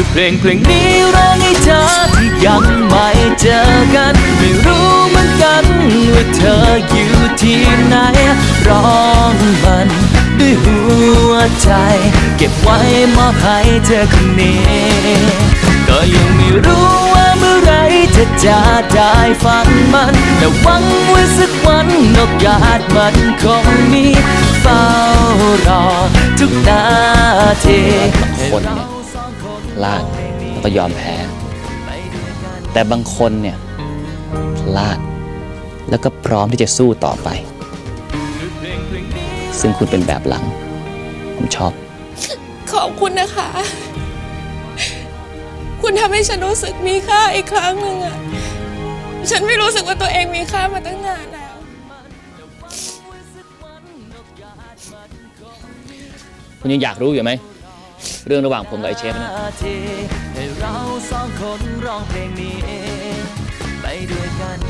ด้วยเพลงเพลงนี้ร้องให้เธอที่ยังไม่เจอกัน ไม่รู้เหมือนกันว่าเธออยู่ที่ไหน ร้องมันด้วยหัวใจ เก็บไว้มอบให้เธอคนนี้ ก็ยังไม่รู้ว่าเมื่อไรจะจะได้ฟังมัน แต่หวังว่าสักวันโอกาสมันคงมีเฝ้ารอทุกนาทีคนเนี่ย ลาดแล้วก็ยอมแพ้ แต่บางคนเนี่ยพลาด แล้วก็พร้อมที่จะสู้ต่อไป ซึ่งคุณเป็นแบบหลัง ผมชอบ ขอบคุณนะคะ คุณทำให้ฉันรู้สึกมีค่าอีกครั้งหนึ่งอะฉันไม่รู้สึกว่าตัวเองมีค่ามาตั้งนานแล้ว คุณยังอยากรู้อยู่ไหม เรื่องระหว่างผมกับไอเชฟนะให้เราสองคนร้องเพลงนี้ไปด้วยกัน